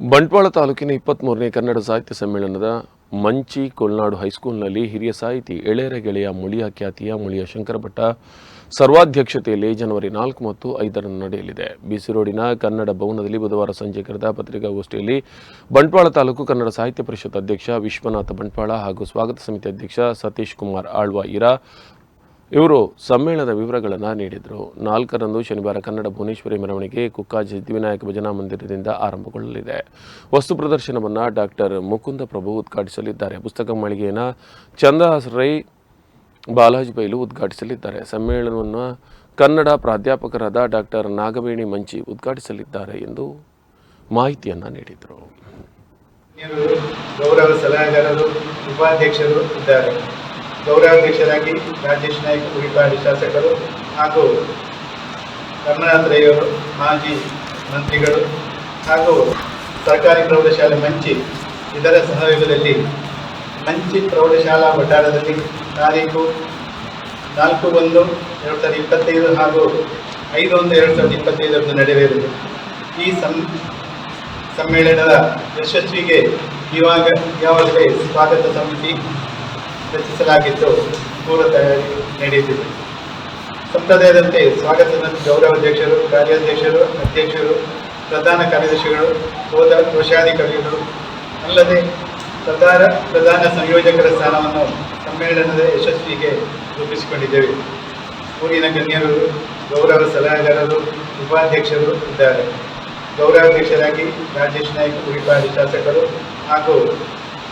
ಬಂಟ್ವಾಳ ತಾಲೂಕಿನ ಇಪ್ಪತ್ತ್ಮೂರನೇ ಕನ್ನಡ ಸಾಹಿತ್ಯ ಸಮ್ಮೇಳನದ ಮಂಚಿ ಕೊಲ್ನಾಡು ಹೈಸ್ಕೂಲ್ನಲ್ಲಿ ಹಿರಿಯ ಸಾಹಿತಿ ಎಳೆಯರ ಗೆಳೆಯ ಮುಳಿಯ ಖ್ಯಾತಿಯ ಮುಳಿಯ ಶಂಕರಭಟ್ಟ ಸರ್ವಾಧ್ಯಕ್ಷತೆಯಲ್ಲಿ ಜನವರಿ ನಾಲ್ಕು ಮತ್ತು ಐದರಂದು ನಡೆಯಲಿದೆ. ಬಿಸಿ ರೋಡಿನ ಕನ್ನಡ ಭವನದಲ್ಲಿ ಬುಧವಾರ ಸಂಜೆ ಕರೆದ ಪತ್ರಿಕಾಗೋಷ್ಠಿಯಲ್ಲಿ ಬಂಟ್ವಾಳ ತಾಲೂಕು ಕನ್ನಡ ಸಾಹಿತ್ಯ ಪರಿಷತ್ ಅಧ್ಯಕ್ಷ ವಿಶ್ವನಾಥ ಬಂಟ್ವಾಳ ಹಾಗೂ ಸ್ವಾಗತ ಸಮಿತಿ ಅಧ್ಯಕ್ಷ ಸತೀಶ್ ಕುಮಾರ್ ಆಳ್ವ ಇರಾ ಇವರು ಸಮ್ಮೇಳನದ ವಿವರಗಳನ್ನು ನೀಡಿದರು. ನಾಲ್ಕರಂದು ಶನಿವಾರ ಕನ್ನಡ ಭುವನೇಶ್ವರಿ ಮೆರವಣಿಗೆ ಕುಕ್ಕಾಜಿ ಸಿದ್ಧಿವಿನಾಯಕ ಭಜನಾ ಮಂದಿರದಿಂದ ಆರಂಭಗೊಳ್ಳಲಿದೆ. ವಸ್ತು ಪ್ರದರ್ಶನವನ್ನು ಡಾಕ್ಟರ್ ಮುಕುಂದ ಪ್ರಭು ಉದ್ಘಾಟಿಸಲಿದ್ದಾರೆ. ಪುಸ್ತಕ ಮಳಿಗೆಯನ್ನು ಚಂದಹಾಸ್ ರೈ, ಬಾಲಾಜಿ ಬೈಲು ಉದ್ಘಾಟಿಸಲಿದ್ದಾರೆ. ಸಮ್ಮೇಳನವನ್ನು ಕನ್ನಡ ಪ್ರಾಧ್ಯಾಪಕರಾದ ಡಾಕ್ಟರ್ ನಾಗವೇಣಿ ಮಂಚಿ ಉದ್ಘಾಟಿಸಲಿದ್ದಾರೆ ಎಂದು ಮಾಹಿತಿಯನ್ನು ನೀಡಿದರು. ಗೌರವ ಸಲಹೆಗಾರರು, ಉಪಾಧ್ಯಕ್ಷರು ಇದ್ದಾರೆ. ಗೌರವಾಧ್ಯಕ್ಷರಾಗಿ ರಾಜೇಶ್ ನಾಯ್ಕ ಉಳಿಪಾಡಿ ಶಾಸಕರು ಹಾಗೂ ಕರ್ನಾಟಕ ರೈಯವರು ಮಾಜಿ ಮಂತ್ರಿಗಳು ಹಾಗೂ ಸರ್ಕಾರಿ ಪ್ರೌಢಶಾಲೆ ಮಂಚಿ, ಇದರ ಸಹಯೋಗದಲ್ಲಿ ಮಂಚಿ ಪ್ರೌಢಶಾಲಾ ವಠಾರದಲ್ಲಿ ತಾರೀಕು ನಾಲ್ಕು ಒಂದು ಎರಡು ಸಾವಿರದ ಇಪ್ಪತ್ತೈದು ಹಾಗೂ ಐದು ಒಂದು ಎರಡು ಸಾವಿರದ ಇಪ್ಪತ್ತೈದರಂದು ನಡೆಯಲಿದೆ. ಈ ಸಂ, ಸಮ್ಮೇಳನದ ಯಶಸ್ವಿಗೆ ಇವಾಗ ಯಾವಾಗಲೇ ಸ್ವಾಗತ ಸಮಿತಿ ರಚಿಸಲಾಗಿದ್ದು ಪೂರ್ವ ತಯಾರಿ ನಡೆಯುತ್ತಿದೆ ಸಂಪ್ರದಾಯದಂತೆ ಸ್ವಾಗತ ಸಮಿತಿ ಗೌರವಾಧ್ಯಕ್ಷರು, ಕಾರ್ಯಾಧ್ಯಕ್ಷರು, ಅಧ್ಯಕ್ಷರು, ಪ್ರಧಾನ ಕಾರ್ಯದರ್ಶಿಗಳು, ಹೋದ ಕೋಶಾಧಿಕಾರಿಗಳು ಅಲ್ಲದೆ ಪ್ರಧಾನ ಪ್ರಧಾನ ಸಂಯೋಜಕರ ಸ್ಥಾನವನ್ನು ಸಮ್ಮೇಳನದ ಯಶಸ್ವಿಗೆ ರೂಪಿಸಿಕೊಂಡಿದ್ದೇವೆ. ಊರಿನ ಗಣ್ಯರು, ಗೌರವ ಸಲಹೆಗಾರರು, ಉಪಾಧ್ಯಕ್ಷರು ಇದ್ದಾರೆ. ಗೌರವಾಧ್ಯಕ್ಷರಾಗಿ ರಾಜೇಶ್ ನಾಯ್ಕ ಉಳಿಪಾಡಿ ಶಾಸಕರು ಹಾಗೂ